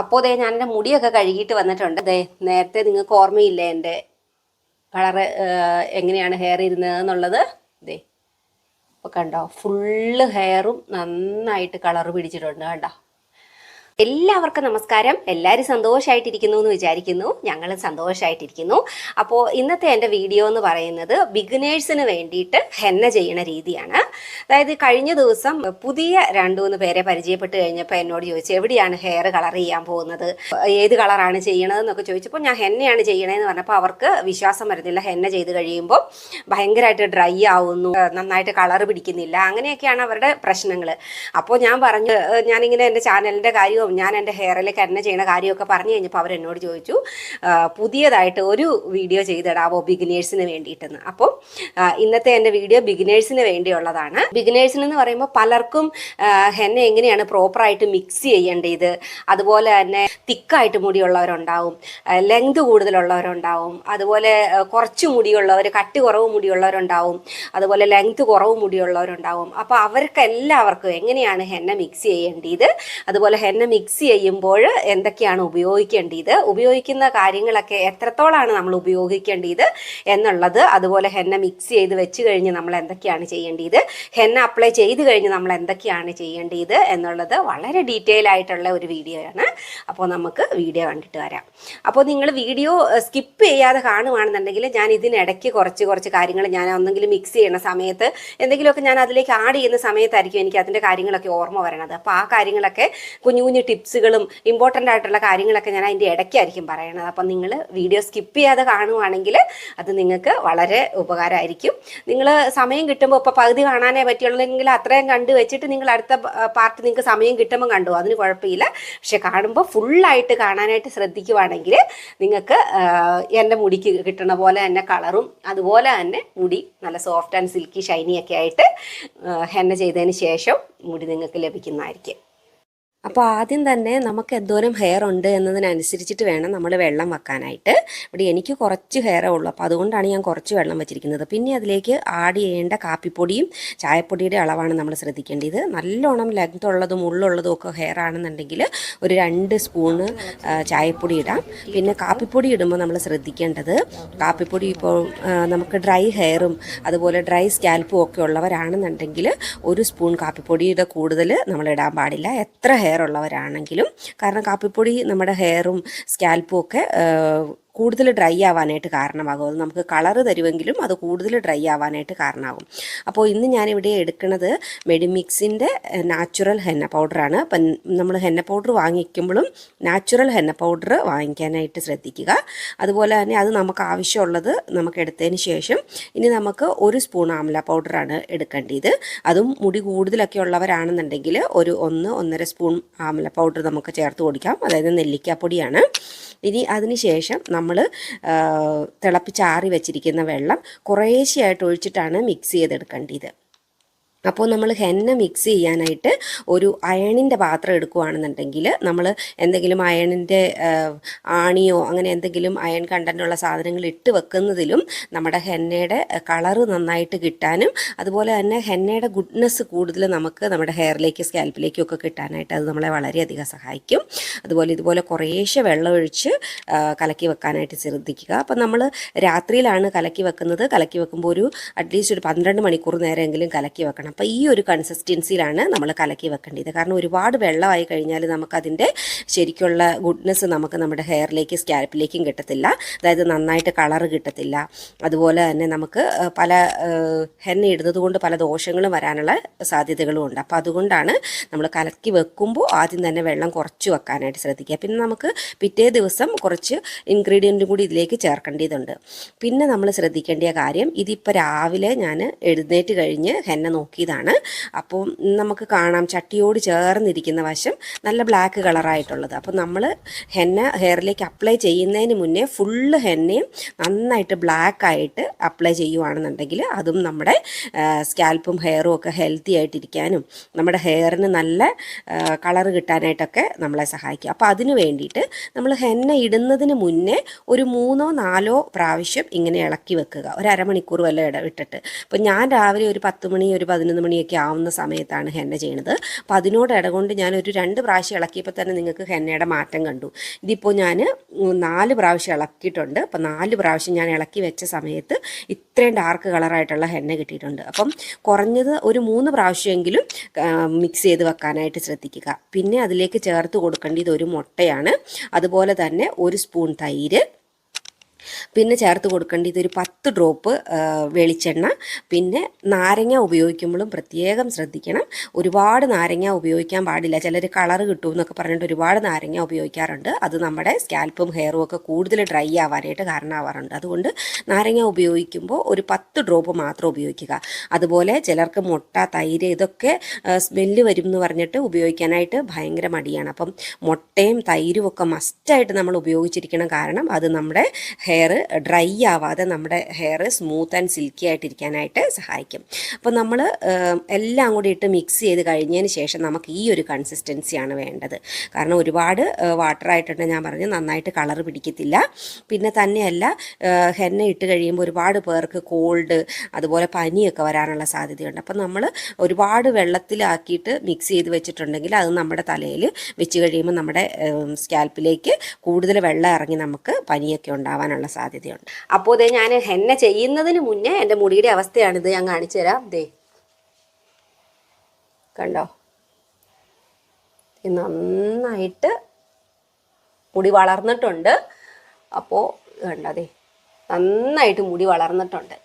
അപ്പോൾ ദേ ഞാൻ എന്റെ മുടിയൊക്കെ കഴുകിയിട്ട് വന്നിട്ടുണ്ട്. ദേ നേരത്തെ നിങ്ങൾക്ക് ഓർമ്മയില്ലേ എന്റെ കളറ് എങ്ങനെയാണ് ഹെയർ ഇരുന്നത് എന്നുള്ളത് ദേ അപ്പോൾ കണ്ടോ? ഫുള്ള് ഹെയറും നന്നായിട്ട് കളർ പിടിച്ചിട്ടുണ്ട് കണ്ടോ? എല്ലാവർക്കും നമസ്കാരം. എല്ലാവരും സന്തോഷമായിട്ടിരിക്കുന്നു എന്ന് വിചാരിക്കുന്നു. ഞങ്ങളും സന്തോഷമായിട്ടിരിക്കുന്നു അപ്പോൾ ഇന്നത്തെ എന്റെ വീഡിയോ എന്ന് പറയുന്നത് ബിഗിനേഴ്സിന് വേണ്ടിയിട്ട് ഹെന്ന ചെയ്യുന്ന രീതിയാണ്. അതായത് കഴിഞ്ഞ ദിവസം പുതിയ രണ്ടു മൂന്ന് പേരെ പരിചയപ്പെട്ട് കഴിഞ്ഞപ്പോൾ എന്നോട് ചോദിച്ചു എവിടെയാണ് ഹെയർ കളർ ചെയ്യാൻ പോകുന്നത്? ഏത് കളറാണ് ചെയ്യണതെന്നൊക്കെ ചോദിച്ചപ്പോൾ ഞാൻ ഹെന്നയാണ് ചെയ്യണതെന്ന് പറഞ്ഞപ്പോൾ അവർക്ക് വിശ്വാസം വരുന്നില്ല. ഹെന്ന ചെയ്ത് കഴിയുമ്പോൾ ഭയങ്കരമായിട്ട് ഡ്രൈ ആവുന്നു നന്നായിട്ട് കളർ പിടിക്കുന്നില്ല അങ്ങനെയൊക്കെയാണ് അവരുടെ പ്രശ്നങ്ങൾ അപ്പോൾ ഞാൻ പറഞ്ഞു "ഏഹ് ഞാനിങ്ങനെ എന്റെ ചാനലിന്റെ കാര്യവും ഞാൻ എന്റെ ഹെയറിലേക്ക് എന്നെ ചെയ്യുന്ന കാര്യമൊക്കെ പറഞ്ഞു കഴിഞ്ഞപ്പോൾ അവരെന്നോട് ചോദിച്ചു പുതിയതായിട്ട് ഒരു വീഡിയോ ചെയ്തിടാവോ ബിഗിനേഴ്സിന് വേണ്ടിയിട്ടെന്ന്. അപ്പോൾ ഇന്നത്തെ എന്റെ വീഡിയോ ബിഗിനേഴ്സിന് വേണ്ടിയുള്ളതാണ്. ബിഗിനേഴ്സിന് എന്ന് പറയുമ്പോൾ പലർക്കും എന്നെ എങ്ങനെയാണ് പ്രോപ്പറായിട്ട് മിക്സ് ചെയ്യേണ്ടത്? അതുപോലെ തന്നെ തിക്കായിട്ട് മുടിയുള്ളവരുണ്ടാവും ലെങ്ത് കൂടുതലുള്ളവരുണ്ടാവും അതുപോലെ കുറച്ച് മുടിയുള്ളവർ കട്ടി കുറവ് മുടിയുള്ളവരുണ്ടാവും അതുപോലെ ലെങ്ത് കുറവ് മുടിയുള്ളവരുണ്ടാവും. അപ്പോൾ അവർക്ക് എല്ലാവർക്കും എങ്ങനെയാണ് ഹെന്ന മിക്സ് ചെയ്യേണ്ടത്? അതുപോലെ ഹെന്ന മിക്സ് ചെയ്യുമ്പോൾ എന്തൊക്കെയാണ് ഉപയോഗിക്കേണ്ടത്? ഉപയോഗിക്കുന്ന കാര്യങ്ങളൊക്കെ എത്രത്തോളാണ് നമ്മൾ ഉപയോഗിക്കേണ്ടത് എന്നുള്ളത് അതുപോലെ ഹെന്ന മിക്സ് ചെയ്ത് വെച്ച് കഴിഞ്ഞ് നമ്മൾ എന്തൊക്കെയാണ് ചെയ്യേണ്ടത്? ഹെന്ന അപ്ലൈ ചെയ്ത് കഴിഞ്ഞ് നമ്മൾ എന്തൊക്കെയാണ് ചെയ്യേണ്ടത് എന്നുള്ളത് വളരെ ഡീറ്റെയിൽ ആയിട്ടുള്ള ഒരു വീഡിയോ ആണ്. അപ്പോൾ നമുക്ക് വീഡിയോ കണ്ടിട്ട് വരാം. അപ്പോൾ നിങ്ങൾ വീഡിയോ സ്കിപ്പ് ചെയ്യാതെ കാണുവാണെന്നുണ്ടെങ്കിൽ ഞാൻ ഇതിനിടയ്ക്ക് കുറച്ച് കുറച്ച് കാര്യങ്ങൾ ഞാൻ ഒന്നെങ്കിലും മിക്സ് ചെയ്യുന്ന സമയത്ത് എന്തെങ്കിലുമൊക്കെ ഞാൻ അതിലേക്ക് ആഡ് ചെയ്യുന്ന സമയത്തായിരിക്കും എനിക്ക് അതിന്റെ കാര്യങ്ങളൊക്കെ ഓർമ്മ വരണത്. അപ്പോൾ ആ കാര്യങ്ങളൊക്കെ കുഞ്ഞു കുഞ്ഞു ടിപ്സുകളും ഇമ്പോർട്ടന്റ് ആയിട്ടുള്ള കാര്യങ്ങളൊക്കെ ഞാൻ അതിന്റെ ഇടയ്ക്കായിരിക്കും പറയണത്. അപ്പം നിങ്ങൾ വീഡിയോ സ്കിപ്പ് ചെയ്യാതെ കാണുവാണെങ്കിൽ അത് നിങ്ങൾക്ക് വളരെ ഉപകാരമായിരിക്കും. നിങ്ങൾ സമയം കിട്ടുമ്പോൾ ഇപ്പോൾ പകുതി കാണാനേ പറ്റുള്ളൂങ്കിൽ അത്രയും കണ്ടു വെച്ചിട്ട് നിങ്ങൾ അടുത്ത പാർട്ട് നിങ്ങൾക്ക് സമയം കിട്ടുമ്പോൾ കണ്ടു. അതിന് കുഴപ്പമില്ല. പക്ഷെ കാണുമ്പോൾ ഫുള്ളായിട്ട് കാണാനായിട്ട് ശ്രദ്ധിക്കുവാണെങ്കിൽ നിങ്ങൾക്ക് എന്റെ മുടിക്ക് കിട്ടുന്ന പോലെ തന്നെ കളറും അതുപോലെ തന്നെ മുടി നല്ല സോഫ്റ്റ് ആൻഡ് സിൽക്കി ഷൈനി ഒക്കെ ആയിട്ട് ഹെന്ന ചെയ്തതിന് ശേഷം മുടി നിങ്ങൾക്ക് ലഭിക്കുന്നതായിരിക്കും. അപ്പോൾ ആദ്യം തന്നെ നമുക്ക് എന്തോരം ഹെയർ ഉണ്ട് എന്നതിനനുസരിച്ചിട്ട് വേണം നമ്മൾ വെള്ളം വെക്കാനായിട്ട്. ഇവിടെ എനിക്ക് കുറച്ച് ഹെയറേ ഉള്ളൂ. അപ്പോൾ അതുകൊണ്ടാണ് ഞാൻ കുറച്ച് വെള്ളം വെച്ചിരിക്കുന്നത്. പിന്നെ അതിലേക്ക് ആഡ് ചെയ്യേണ്ട കാപ്പിപ്പൊടിയും ചായപ്പൊടിയുടെ അളവാണ് നമ്മൾ ശ്രദ്ധിക്കേണ്ടത്. നല്ലോണം ലെങ്ത് ഉള്ളതും ഉള്ളുള്ളതും ഒക്കെ ഹെയർ ആണെന്നുണ്ടെങ്കിൽ ഒരു രണ്ട് സ്പൂണ് ചായപ്പൊടി ഇടാം. പിന്നെ കാപ്പിപ്പൊടി ഇടുമ്പോൾ നമ്മൾ ശ്രദ്ധിക്കേണ്ടത് കാപ്പിപ്പൊടി ഇപ്പോൾ നമുക്ക് ഡ്രൈ ഹെയറും അതുപോലെ ഡ്രൈ സ്കാൽപ്പും ഒക്കെ ഉള്ളവരാണെന്നുണ്ടെങ്കിൽ ഒരു സ്പൂൺ കാപ്പിപ്പൊടിയുടെ കൂടുതൽ നമ്മൾ ഇടാൻ പാടില്ല. എത്ര ഹെയർ ഉള്ളവരാണെങ്കിലും. കാരണം കാപ്പിപ്പൊടി നമ്മുടെ ഹെയറും സ്കാൽപ്പും ഒക്കെ കൂടുതൽ ഡ്രൈ ആവാനായിട്ട് കാരണമാകും. അത് നമുക്ക് കളറ് തരുമെങ്കിലും അത് കൂടുതൽ ഡ്രൈ ആവാനായിട്ട് കാരണമാകും. അപ്പോൾ ഇന്ന് ഞാനിവിടെ എടുക്കുന്നത് മെഡിമിക്സിന്റെ നാച്ചുറൽ ഹെന്ന പൗഡറാണ്. അപ്പം നമ്മൾ ഹെന്ന പൗഡർ വാങ്ങിക്കുമ്പോഴും നാച്ചുറൽ ഹെന്ന പൗഡർ വാങ്ങിക്കാനായിട്ട് ശ്രദ്ധിക്കുക. അതുപോലെ തന്നെ അത് നമുക്ക് ആവശ്യമുള്ളത് നമുക്ക് എടുത്തതിന് ശേഷം ഇനി നമുക്ക് ഒരു സ്പൂൺ ആംല പൗഡറാണ് എടുക്കേണ്ടത്. അതും മുടി കൂടുതലൊക്കെ ഉള്ളവരാണെന്നുണ്ടെങ്കിൽ ഒരു ഒന്ന് ഒന്നര സ്പൂൺ ആംല പൗഡർ നമുക്ക് ചേർത്ത് കൊടുക്കാം. അതായത് നെല്ലിക്കാപ്പൊടിയാണ്. ഇനി അതിന് ശേഷം നമ്മൾ തിളപ്പിച്ചാറി വെച്ചിരിക്കുന്ന വെള്ളം കുറേശ്ശെയായിട്ട് ഒഴിച്ചിട്ടാണ് മിക്സ് ചെയ്തെടുക്കേണ്ടത്. അപ്പോൾ നമ്മൾ ഹെന്ന മിക്സ് ചെയ്യാനായിട്ട് ഒരു അയണിന്റെ പാത്രം എടുക്കുകയാണെന്നുണ്ടെങ്കിൽ നമ്മൾ എന്തെങ്കിലും അയണിന്റെ ആണിയോ അങ്ങനെ എന്തെങ്കിലും അയൺ കണ്ടന്റുള്ള സാധനങ്ങൾ ഇട്ട് വെക്കുന്നതിലും നമ്മുടെ ഹെന്നയുടെ കളറ് നന്നായിട്ട് കിട്ടാനും അതുപോലെ തന്നെ ഹെന്നയുടെ ഗുഡ്നെസ് കൂടുതൽ നമുക്ക് നമ്മുടെ ഹെയറിലേക്ക് സ്കാൽപ്പിലേക്കും ഒക്കെ കിട്ടാനായിട്ട് അത് നമ്മളെ വളരെയധികം സഹായിക്കും. അതുപോലെ ഇതുപോലെ കുറേശ്ശെ വെള്ളമൊഴിച്ച് കലക്കി വെക്കാനായിട്ട് ശ്രദ്ധിക്കുക. അപ്പം നമ്മൾ രാത്രിയിലാണ് കലക്കി വെക്കുന്നത്. കലക്കി വെക്കുമ്പോൾ ഒരു അറ്റ്ലീസ്റ്റ് ഒരു പന്ത്രണ്ട് മണിക്കൂർ നേരമെങ്കിലും കലക്കി വെക്കണം. അപ്പോൾ ഈ ഒരു കൺസിസ്റ്റൻസിയിലാണ് നമ്മൾ കലക്കി വെക്കേണ്ടത്. കാരണം ഒരുപാട് വെള്ളമായി കഴിഞ്ഞാൽ നമുക്കതിന്റെ ശരിക്കുള്ള ഗുഡ്നെസ് നമുക്ക് നമ്മുടെ ഹെയറിലേക്ക് സ്കാൽപ്പിലേക്കും കിട്ടത്തില്ല. അതായത് നന്നായിട്ട് കളറ് കിട്ടത്തില്ല. അതുപോലെ തന്നെ നമുക്ക് പല ഹെന്ന ഇടുന്നത് കൊണ്ട് പല ദോഷങ്ങളും വരാനുള്ള സാധ്യതകളും ഉണ്ട്. അപ്പോൾ അതുകൊണ്ടാണ് നമ്മൾ കലക്കി വെക്കുമ്പോൾ ആദ്യം തന്നെ വെള്ളം കുറച്ച് വെക്കാനായിട്ട് ശ്രദ്ധിക്കുക. പിന്നെ നമുക്ക് പിറ്റേ ദിവസം കുറച്ച് ഇൻഗ്രീഡിയന്റും കൂടി ഇതിലേക്ക് ചേർക്കേണ്ടതുണ്ട്. പിന്നെ നമ്മൾ ശ്രദ്ധിക്കേണ്ട കാര്യം ഇതിപ്പോൾ രാവിലെ ഞാൻ എഴുന്നേറ്റ് കഴിഞ്ഞ് ഹെന്ന നോക്കിയതാണ് അപ്പോൾ നമുക്ക് കാണാം ചട്ടിയോട് ചേർന്നിരിക്കുന്ന വശം നല്ല ബ്ലാക്ക് കളറായിട്ടുള്ളത് അപ്പോൾ നമ്മൾ ഹെന്ന ഹെയറിലേക്ക് അപ്ലൈ ചെയ്യുന്നതിന് മുന്നേ ഫുള്ള് ഹെന്നയും നന്നായിട്ട് ബ്ലാക്ക് ആയിട്ട് അപ്ലൈ ചെയ്യുവാണെന്നുണ്ടെങ്കിൽ അതും നമ്മുടെ സ്കാൽപ്പും ഹെയറും ഒക്കെ ഹെൽത്തി ആയിട്ടിരിക്കാനും നമ്മുടെ ഹെയറിന് നല്ല കളർ കിട്ടാനായിട്ടൊക്കെ നമ്മളെ സഹായിക്കും. അപ്പോൾ അതിന് വേണ്ടിയിട്ട് നമ്മൾ ഹെന്ന ഇടുന്നതിന് മുന്നേ ഒരു മൂന്നോ നാലോ പ്രാവശ്യം ഇങ്ങനെ ഇളക്കി വെക്കുക. ഒരു അരമണിക്കൂർ വല്ല ഇട ഇട്ടിട്ട്. അപ്പോൾ ഞാൻ രാവിലെ ഒരു പത്ത് മണി ഒരു പതിനൊന്ന് പതിനൊന്ന് മണിയൊക്കെ ആവുന്ന സമയത്താണ് ഹെന്ന ചെയ്യണത്. അപ്പോൾ അതിനോട് ഇടകൊണ്ട് ഞാൻ ഒരു രണ്ട് പ്രാവശ്യം ഇളക്കിയപ്പോൾ തന്നെ നിങ്ങൾക്ക് ഹെന്നയുടെ മാറ്റം കണ്ടു. ഇതിപ്പോൾ ഞാൻ നാല് പ്രാവശ്യം ഇളക്കിയിട്ടുണ്ട്. അപ്പോൾ നാല് പ്രാവശ്യം ഞാൻ ഇളക്കി വെച്ച സമയത്ത് ഇത്രയും ഡാർക്ക് കളറായിട്ടുള്ള ഹെന്ന കിട്ടിയിട്ടുണ്ട്. അപ്പം കുറഞ്ഞത് ഒരു മൂന്ന് പ്രാവശ്യമെങ്കിലും മിക്സ് ചെയ്ത് വെക്കാനായിട്ട് ശ്രദ്ധിക്കുക. പിന്നെ അതിലേക്ക് ചേർത്ത് കൊടുക്കേണ്ടത് ഒരു മുട്ടയാണ്. അതുപോലെ തന്നെ ഒരു സ്പൂൺ തൈര് പിന്നെ ചേർത്ത് കൊടുക്കേണ്ടത് ഇതൊരു പത്ത് ഡ്രോപ്പ് വെളിച്ചെണ്ണ. പിന്നെ നാരങ്ങ ഉപയോഗിക്കുമ്പോഴും പ്രത്യേകം ശ്രദ്ധിക്കണം. ഒരുപാട് നാരങ്ങ ഉപയോഗിക്കാൻ പാടില്ല. ചിലർ കളർ കിട്ടും എന്നൊക്കെ പറഞ്ഞിട്ട് ഒരുപാട് നാരങ്ങ ഉപയോഗിക്കാറുണ്ട്. അത് നമ്മുടെ സ്കാൽപ്പും ഹെയറും ഒക്കെ കൂടുതൽ ഡ്രൈ ആവാനായിട്ട് കാരണമാവാറുണ്ട്. അതുകൊണ്ട് നാരങ്ങ ഉപയോഗിക്കുമ്പോൾ ഒരു പത്ത് ഡ്രോപ്പ് മാത്രം ഉപയോഗിക്കുക. അതുപോലെ ചിലർക്ക് മുട്ട തൈര് ഇതൊക്കെ സ്മെല്ല് വരും എന്ന് പറഞ്ഞിട്ട് ഉപയോഗിക്കാനായിട്ട് ഭയങ്കര മടിയാണ്. അപ്പം മുട്ടയും തൈരും ഒക്കെ മസ്റ്റായിട്ട് നമ്മൾ ഉപയോഗിച്ചിരിക്കണം. കാരണം അത് നമ്മുടെ ഹെയർ ഡ്രൈ ആവാതെ നമ്മുടെ ഹെയർ സ്മൂത്ത് ആൻഡ് സിൽക്കി ആയിട്ടിരിക്കാനായിട്ട് സഹായിക്കും. അപ്പോൾ നമ്മൾ എല്ലാം കൂടി ഇട്ട് മിക്സ് ചെയ്ത് കഴിഞ്ഞതിന് ശേഷം നമുക്ക് ഈ ഒരു കൺസിസ്റ്റൻസിയാണ് വേണ്ടത്. കാരണം ഒരുപാട് വാട്ടർ ആയിട്ടുണ്ട് ഞാൻ പറഞ്ഞു നന്നായിട്ട് കളർ പിടിക്കത്തില്ല. പിന്നെ തന്നെയല്ല ഹെന്ന ഇട്ട് കഴിയുമ്പോൾ ഒരുപാട് പേർക്ക് കോൾഡ് അതുപോലെ പനിയൊക്കെ വരാനുള്ള സാധ്യതയുണ്ട്. അപ്പം നമ്മൾ ഒരുപാട് വെള്ളത്തിലാക്കിയിട്ട് മിക്സ് ചെയ്ത് വെച്ചിട്ടുണ്ടെങ്കിൽ അത് നമ്മുടെ തലയിൽ വെച്ച് കഴിയുമ്പോൾ നമ്മുടെ സ്കാൽപ്പിലേക്ക് കൂടുതൽ വെള്ളം ഇറങ്ങി നമുക്ക് പനിയൊക്കെ ഉണ്ടാവാനുള്ള സാധ്യതയുണ്ട്. അപ്പോൾ ഇതേ ഞാൻ ഹെന്ന ചെയ്യുന്നതിന് മുന്നേ എന്റെ മുടിയുടെ അവസ്ഥയാണിത് ഞാൻ കാണിച്ചു തരാം. ദേ. കണ്ടോ? നന്നായിട്ട് മുടി വളർന്നിട്ടുണ്ട്. അപ്പോൾ കണ്ടോ അതെ നന്നായിട്ട് മുടി വളർന്നിട്ടുണ്ട്.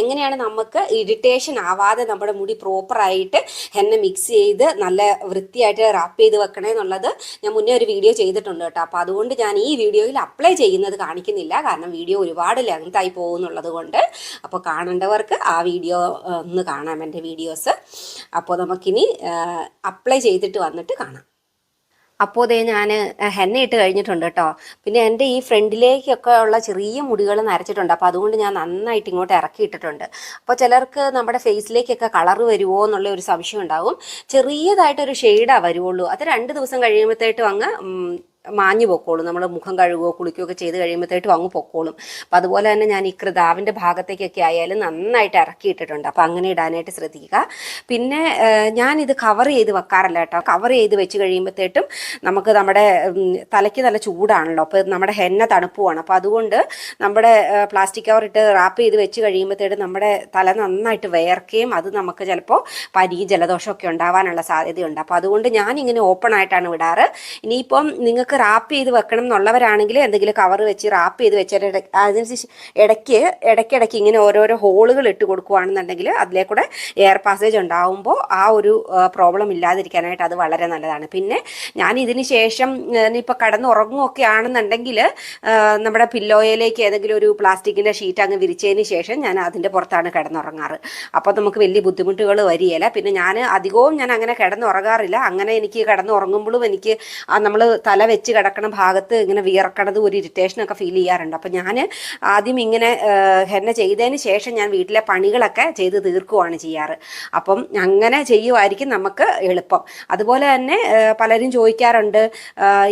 എങ്ങനെയാണ് നമുക്ക് ഇറിറ്റേഷൻ ആവാതെ നമ്മുടെ മുടി പ്രോപ്പറായിട്ട് ഹെന്ന മിക്സ് ചെയ്ത് നല്ല വൃത്തിയായിട്ട് റാപ്പ് ചെയ്ത് വെക്കണേ എന്നുള്ളത് ഞാൻ മുന്നേ ഒരു വീഡിയോ ചെയ്തിട്ടുണ്ട് കേട്ടോ. അപ്പോൾ അതുകൊണ്ട് ഞാൻ ഈ വീഡിയോയിൽ അപ്ലൈ ചെയ്യുന്നത് കാണിക്കുന്നില്ല. കാരണം വീഡിയോ ഒരുപാട് ലെങ്തായി പോകുന്നുള്ളത് കൊണ്ട്. അപ്പോൾ കാണേണ്ടവർക്ക് ആ വീഡിയോ ഒന്ന് കാണാം എന്റെ വീഡിയോസ് അപ്പോൾ നമുക്കിനി അപ്ലൈ ചെയ്തിട്ട് വന്നിട്ട് കാണാം. അപ്പോൾ ദേ ഞാൻ ഹെന്ന ഇട്ട് കഴിഞ്ഞിട്ടുണ്ട് കേട്ടോ. പിന്നെ എന്റെ ഈ ഫ്രണ്ടിലേക്കൊക്കെ ഉള്ള ചെറിയ മുടികൾ നരച്ചിട്ടുണ്ട്. അപ്പോൾ അതുകൊണ്ട് ഞാൻ നന്നായിട്ട് ഇങ്ങോട്ട് ഇറക്കി ഇട്ടിട്ടുണ്ട്. അപ്പോൾ ചിലർക്ക് നമ്മുടെ ഫേസിലേക്കൊക്കെ കളർ വരുമോ എന്നുള്ള ഒരു സംശയം ഉണ്ടാവും. ചെറിയതായിട്ടൊരു ഷെയ്ഡാണ് വരുവുള്ളൂ. അത് രണ്ട് ദിവസം കഴിയുമ്പോഴത്തേട്ടും അങ്ങ് മാഞ്ഞു പൊക്കോളും. നമ്മൾ മുഖം കഴുകുകയോ കുളിക്കുകയോ ഒക്കെ ചെയ്ത് കഴിയുമ്പോഴത്തേക്കും അങ്ങ് പൊക്കോളും. അപ്പം അതുപോലെ തന്നെ ഞാൻ ഈ കൃതാവിന്റെ ഭാഗത്തേക്കൊക്കെ ആയാലും നന്നായിട്ട് ഇറക്കി ഇട്ടിട്ടുണ്ട്. അപ്പം അങ്ങനെ ഇടാനായിട്ട് ശ്രദ്ധിക്കുക. പിന്നെ ഞാനിത് കവർ ചെയ്ത് വെക്കാറില്ല കേട്ടോ. കവർ ചെയ്ത് വെച്ച് കഴിയുമ്പോഴത്തേക്കും നമുക്ക് നമ്മുടെ തലയ്ക്ക് നല്ല ചൂടാണല്ലോ. അപ്പോൾ നമ്മുടെ ഹെന്ന തണുപ്പുമാണ് അപ്പോൾ അതുകൊണ്ട് നമ്മുടെ പ്ലാസ്റ്റിക് കവർ ഇട്ട് റാപ്പ് ചെയ്ത് വെച്ച് കഴിയുമ്പോഴത്തേക്കും നമ്മുടെ തല നന്നായിട്ട് വേർക്കുകയും അത് നമുക്ക് ചിലപ്പോൾ പനി ജലദോഷമൊക്കെ ഉണ്ടാവാനുള്ള സാധ്യതയുണ്ട്. അപ്പോൾ അതുകൊണ്ട് ഞാനിങ്ങനെ ഓപ്പൺ ആയിട്ടാണ് വിടാറ്. ഇനിയിപ്പം നിങ്ങൾക്ക് റാപ്പ് ചെയ്ത് വെക്കണം എന്നുള്ളവരാണെങ്കിൽ എന്തെങ്കിലും കവർ വെച്ച് റാപ്പ് ചെയ്ത് വെച്ചാൽ അതിനനുസരിച്ച് ഇടയ്ക്ക് ഇടയ്ക്കിടയ്ക്ക് ഇങ്ങനെ ഓരോരോ ഹോളുകൾ ഇട്ട് കൊടുക്കുകയാണെന്നുണ്ടെങ്കിൽ അതിലേക്കൂടെ എയർ പാസേജ് ഉണ്ടാവുമ്പോൾ ആ ഒരു പ്രോബ്ലം ഇല്ലാതിരിക്കാനായിട്ട് അത് വളരെ നല്ലതാണ്. പിന്നെ ഞാൻ ഇതിന് ശേഷം ഇപ്പോൾ കടന്നുറങ്ങുകയൊക്കെ ആണെന്നുണ്ടെങ്കിൽ നമ്മുടെ പില്ലോയിലേക്ക് ഏതെങ്കിലും ഒരു പ്ലാസ്റ്റിക്കിന്റെ ഷീറ്റ് അങ്ങ് വിരിച്ചതിന് ശേഷം ഞാൻ അതിന്റെ പുറത്താണ് കിടന്നുറങ്ങാറ്. അപ്പോൾ നമുക്ക് വലിയ ബുദ്ധിമുട്ടുകൾ വരികയില്ല. പിന്നെ ഞാൻ അധികവും ഞാൻ അങ്ങനെ കിടന്നുറങ്ങാറില്ല. അങ്ങനെ എനിക്ക് കിടന്നുറങ്ങുമ്പോഴും എനിക്ക് നമ്മൾ തല വെച്ച് കിടക്കണ ഭാഗത്ത് ഇങ്ങനെ വിയർക്കണത് ഒരു ഇറിറ്റേഷനൊക്കെ ഫീൽ ചെയ്യാറുണ്ട്. അപ്പോൾ ഞാൻ ആദ്യം ഇങ്ങനെ ഹെന്ന ചെയ്തതിന് ശേഷം ഞാൻ വീട്ടിലെ പണികളൊക്കെ ചെയ്ത് തീർക്കുവാണ് ചെയ്യാറ്. അപ്പം അങ്ങനെ ചെയ്യുമായിരിക്കും നമുക്ക് എളുപ്പം. അതുപോലെ തന്നെ പലരും ചോദിക്കാറുണ്ട്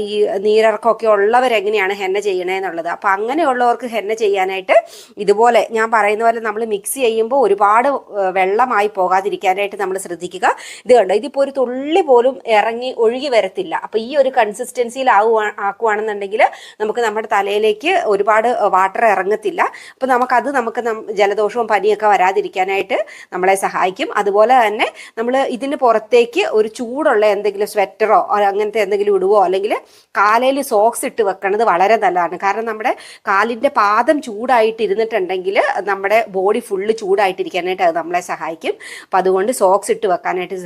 ഈ നീരിറക്കമൊക്കെ ഉള്ളവരെങ്ങനെയാണ് ഹെന്ന ചെയ്യണേ എന്നുള്ളത് അപ്പം അങ്ങനെയുള്ളവർക്ക് ഹെന്ന ചെയ്യാനായിട്ട് ഇതുപോലെ ഞാൻ പറയുന്ന പോലെ നമ്മൾ മിക്സ് ചെയ്യുമ്പോൾ ഒരുപാട് വെള്ളമായി പോകാതിരിക്കാനായിട്ട് നമ്മൾ ശ്രദ്ധിക്കുക. ഇത് കണ്ടോ? ഇതിപ്പോൾ ഒരു തുള്ളി പോലും ഇറങ്ങി ഒഴുകി വരത്തില്ല. അപ്പം ഈ ഒരു കൺസിസ്റ്റൻസിയിൽ ആവുക ആക്കുവാണെന്നുണ്ടെങ്കിൽ നമുക്ക് നമ്മുടെ തലയിലേക്ക് ഒരുപാട് വാട്ടർ ഇറങ്ങത്തില്ല. അപ്പോൾ നമുക്കത് നമുക്ക് ജലദോഷവും പനിയൊക്കെ വരാതിരിക്കാനായിട്ട് നമ്മളെ സഹായിക്കും. അതുപോലെ തന്നെ നമ്മൾ ഇതിന് പുറത്തേക്ക് ഒരു ചൂടുള്ള എന്തെങ്കിലും സ്വെറ്ററോ അങ്ങനത്തെ എന്തെങ്കിലും ഇടുവോ അല്ലെങ്കിൽ കാലയിൽ സോക്സ് ഇട്ട് വെക്കണത് വളരെ നല്ലതാണ്. കാരണം നമ്മുടെ കാലിന്റെ പാദം ചൂടായിട്ട് ഇരുന്നിട്ടുണ്ടെങ്കിൽ നമ്മുടെ ബോഡി ഫുള്ള് ചൂടായിട്ടിരിക്കാനായിട്ട് അത് നമ്മളെ സഹായിക്കും. അപ്പം അതുകൊണ്ട് സോക്സ് ഇട്ട് വെക്കാനായിട്ട്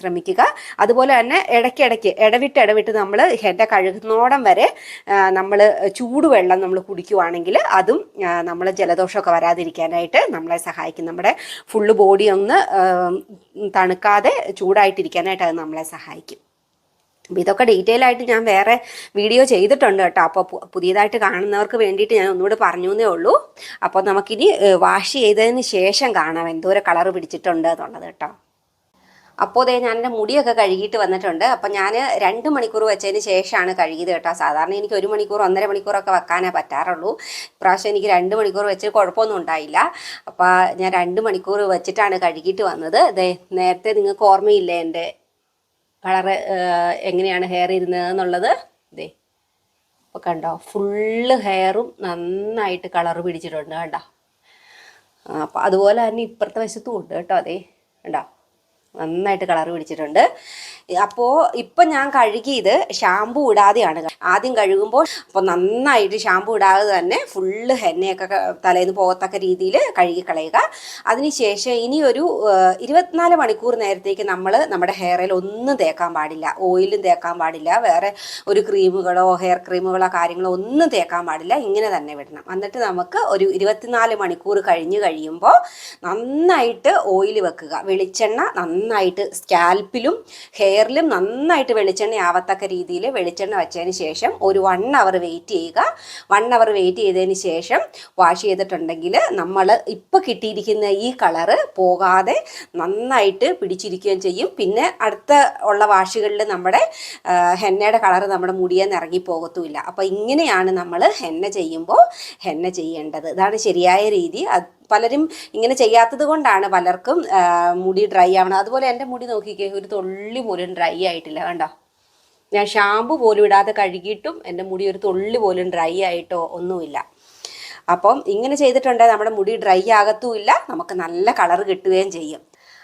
ശ്രമിക്കുക. അതുപോലെ തന്നെ ഇടയ്ക്കിടയ്ക്ക് ഇടവിട്ട് ഇടവിട്ട് നമ്മൾ ഹെഡ കഴുകുന്നോടം വരെ നമ്മൾ ചൂടുവെള്ളം നമ്മൾ കുടിക്കുവാണെങ്കിൽ അതും നമ്മൾ ജലദോഷമൊക്കെ വരാതിരിക്കാനായിട്ട് നമ്മളെ സഹായിക്കും. നമ്മുടെ ഫുള്ള് ബോഡി ഒന്ന് തണുക്കാതെ ചൂടായിട്ടിരിക്കാനായിട്ട് അത് നമ്മളെ സഹായിക്കും. അപ്പം ഇതൊക്കെ ഡീറ്റെയിൽ ആയിട്ട് ഞാൻ വേറെ വീഡിയോ ചെയ്തിട്ടുണ്ട് കേട്ടോ. അപ്പോൾ പുതിയതായിട്ട് കാണുന്നവർക്ക് വേണ്ടിയിട്ട് ഞാൻ ഒന്നുകൂടി പറഞ്ഞു എന്നേ ഉള്ളൂ. അപ്പോൾ നമുക്കിനി വാഷ് ചെയ്തതിന് ശേഷം കാണാം എന്തോരം കളർ പിടിച്ചിട്ടുണ്ട് എന്നുള്ളത് കേട്ടോ. അപ്പോൾ ദേ ഞാൻ എന്റെ മുടിയൊക്കെ കഴുകിയിട്ട് വന്നിട്ടുണ്ട്. അപ്പോൾ ഞാൻ രണ്ട് മണിക്കൂർ വെച്ചതിന് ശേഷമാണ് കഴുകിയത് കേട്ടോ. സാധാരണ എനിക്ക് ഒരു മണിക്കൂർ ഒന്നര മണിക്കൂറൊക്കെ വെക്കാനേ പറ്റാറുള്ളൂ. ഇപ്രാവശ്യം എനിക്ക് രണ്ട് മണിക്കൂർ വെച്ച് കുഴപ്പമൊന്നും ഉണ്ടായില്ല. അപ്പോൾ ഞാൻ രണ്ട് മണിക്കൂർ വെച്ചിട്ടാണ് കഴുകിയിട്ട് വന്നത്. ദേ നേരത്തെ നിങ്ങൾക്ക് ഓർമ്മയില്ലേ എന്റെ കളറ് എങ്ങനെയാണ് ഹെയർ ഇരുന്നത് എന്നുള്ളത് ദേ അപ്പോൾ കണ്ടോ ഫുള്ള് ഹെയറും നന്നായിട്ട് കളർ പിടിച്ചിട്ടുണ്ട് കണ്ടോ. അപ്പോൾ അതുപോലെ തന്നെ ഇപ്പുറത്തെ വശത്തും ഉണ്ട് കേട്ടോ അതെ കണ്ടോ. നന്നായിട്ട് കളർ പിടിച്ചിട്ടുണ്ട്. അപ്പോൾ ഇപ്പം ഞാൻ കഴുകിയത് ഷാമ്പു ഇടാതെയാണ്. ആദ്യം കഴുകുമ്പോൾ അപ്പോൾ നന്നായിട്ട് ഷാമ്പു ഇടാതെ തന്നെ ഫുള്ള് ഹെന്നയൊക്കെ തലേന്ന് പോകത്തക്ക രീതിയിൽ കഴുകി കളയുക അതിനുശേഷം ഇനി ഒരു ഇരുപത്തിനാല് മണിക്കൂർ നേരത്തേക്ക് നമ്മൾ നമ്മുടെ ഹെയറിൽ ഒന്നും തേക്കാൻ പാടില്ല. ഓയിലും തേക്കാൻ പാടില്ല. വേറെ ഒരു ക്രീമുകളോ ഹെയർ ക്രീമുകളോ കാര്യങ്ങളോ ഒന്നും തേക്കാൻ പാടില്ല. ഇങ്ങനെ തന്നെ വിടണം. എന്നിട്ട് നമുക്ക് ഒരു ഇരുപത്തിനാല് മണിക്കൂർ കഴിഞ്ഞ് കഴിയുമ്പോൾ നന്നായിട്ട് ഓയിൽ വെക്കുക. വെളിച്ചെണ്ണ നന്നായിട്ട് സ്കാൽപ്പിലും ഹെയറിലും നന്നായിട്ട് വെളിച്ചെണ്ണ ആവത്തക്ക രീതിയിൽ വെളിച്ചെണ്ണ വെച്ചതിന് ശേഷം ഒരു വൺ അവർ വെയിറ്റ് ചെയ്യുക. വൺ അവർ വെയിറ്റ് ചെയ്തതിന് ശേഷം വാഷ് ചെയ്തിട്ടുണ്ടെങ്കിൽ നമ്മൾ ഇപ്പോൾ കിട്ടിയിരിക്കുന്ന ഈ കളറ് പോകാതെ നന്നായിട്ട് പിടിച്ചിരിക്കുകയും ചെയ്യും. പിന്നെ അടുത്ത ഉള്ള വാഷുകളിൽ നമ്മുടെ ഹെന്നയുടെ കളറ് നമ്മുടെ മുടിയിൽ നിന്ന് ഇറങ്ങിപ്പോകത്തുമില്ല അപ്പോൾ ഇങ്ങനെയാണ് നമ്മൾ ഹെന്ന ചെയ്യുമ്പോൾ ഹെന്ന ചെയ്യേണ്ടത്. ഇതാണ് ശരിയായ രീതി. അത് പലരും ഇങ്ങനെ ചെയ്യാത്തത് കൊണ്ടാണ് പലർക്കും മുടി ഡ്രൈ ആവണം. അതുപോലെ എന്റെ മുടി നോക്കിക്കേ ഒരു തുള്ളി പോലും ഡ്രൈ ആയിട്ടില്ല കണ്ടോ? ഞാൻ ഷാമ്പു പോലും ഇടാതെ കഴുകിയിട്ടും എന്റെ മുടി ഒരു തുള്ളി പോലും ഡ്രൈ ആയിട്ടോ ഒന്നുമില്ല. അപ്പം ഇങ്ങനെ ചെയ്തിട്ടുണ്ടെങ്കിൽ നമ്മുടെ മുടി ഡ്രൈ ആകത്തുമില്ല നമുക്ക് നല്ല കളർ കിട്ടുകയും ചെയ്യും.